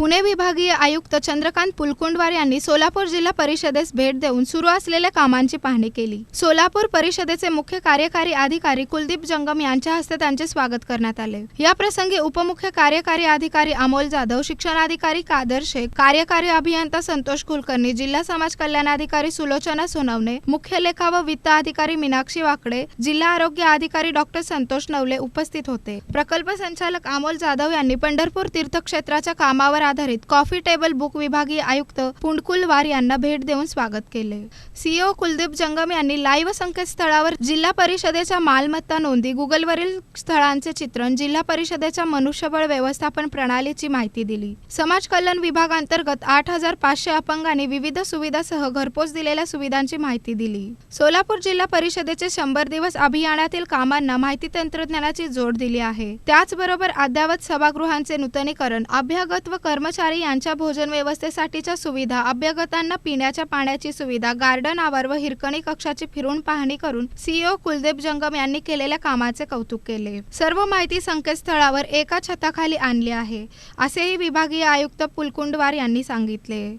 पुणे विभागीय आयुक्त चंद्रकांत पुलकुंडवार यांनी सोलापूर जिल्हा परिषदेस भेट देऊन सुरू असलेल्या कामांची पाहणी केली. सोलापूर परिषदेचे मुख्य कार्यकारी अधिकारी कुलदीप जंगम यांच्या हस्ते त्यांचे स्वागत करण्यात आले. या प्रसंगी उपमुख्य कार्यकारी अधिकारी अमोल जाधव शिक्षणाधिकारी कादर शेख कार्यकारी अभियंता संतोष कुलकर्णी जिल्हा समाज कल्याणाधिकारी सुलोचना सोनवणे मुख्य लेखा व वित्त अधिकारी मीनाक्षी वाकडे जिल्हा आरोग्य अधिकारी डॉक्टर संतोष नवले उपस्थित होते. प्रकल्प संचालक अमोल जाधव यांनी पंढरपूर तीर्थक्षेत्राच्या कामावर आधारित कॉफी टेबल बुक विभागीय आयुक्त पुंडकुलवार यांना भेट देऊन स्वागत केले. सीईओ कुलदीप जंगम यांनी लाईव्ह संकेतस्थळावर जिल्हा परिषदेच्या मालमत्ता नोंदी गुगलवरील स्थळांचे चित्रण जिल्हा परिषदेच्या मनुष्यबळ व्यवस्थापन प्रणालीची माहिती दिली. समाज कल्याण विभागांतर्गत आठ हजार पाचशे अपंगांनी विविध सुविधासह घरपोच दिलेल्या सुविधांची माहिती दिली. सोलापूर जिल्हा परिषदेचे शंभर दिवस अभियानातील कामांना माहिती तंत्रज्ञानाची जोड दिली आहे. त्याचबरोबर अद्ययावत सभागृहांचे नूतनीकरण अभ्यागत व कर्मचारी यांच्या भोजन व्यवस्थेसाठीच्या सुविधा अभ्यागतांना पिण्याच्या पाण्याची सुविधा गार्डन आवर व हिरकणी कक्षाची फिरून पाहणी करून सीईओ कुलदीप जंगम यांनी केलेल्या कामाचे कौतुक केले. सर्व माहिती संकेतस्थळावर एका छताखाली आणली आहे असेही विभागीय आयुक्त पुलकुंडवार यांनी सांगितले.